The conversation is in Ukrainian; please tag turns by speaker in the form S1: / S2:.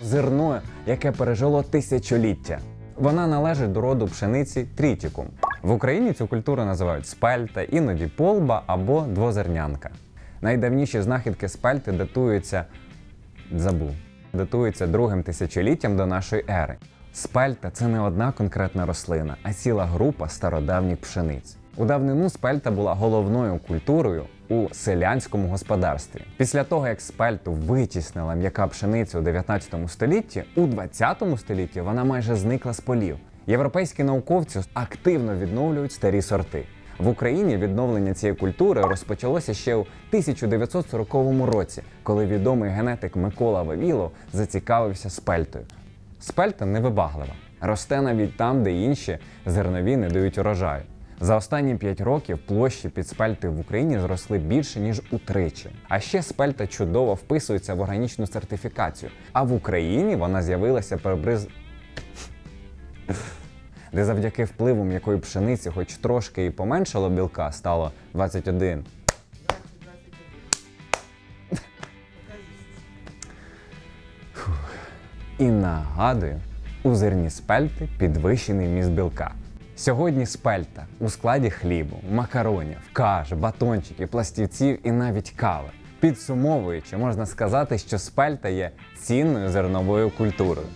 S1: зерно, яке пережило тисячоліття. Вона належить до роду пшениці трітікум. В Україні цю культуру називають спельта, іноді полба або двозернянка. Найдавніші знахідки спельти датуються забув. Датується другим тисячоліттям до нашої ери. Спельта це не одна конкретна рослина, а ціла група стародавніх пшениць. У давнину спельта була головною культурою у селянському господарстві. Після того, як спельту витіснила м'яка пшениця у 19 столітті, у 20 столітті вона майже зникла з полів. Європейські науковці активно відновлюють старі сорти. В Україні відновлення цієї культури розпочалося ще у 1940 році, коли відомий генетик Микола Вавілов зацікавився спельтою. Спельта невибаглива, росте навіть там, де інші зернові не дають урожаю. За останні 5 років площі під спельтою в Україні зросли більше ніж утричі. А ще спельта чудово вписується в органічну сертифікацію. А в Україні вона з'явилася приблизно де завдяки впливу м'якої пшениці, хоч трошки і поменшало білка, стало 21. Фух. І нагадую, у зерні спельти підвищений вміст білка. Сьогодні спельта у складі хлібу, макаронів, каш, батончиків, пластівців і навіть кави. Підсумовуючи, можна сказати, що спельта є цінною зерновою культурою.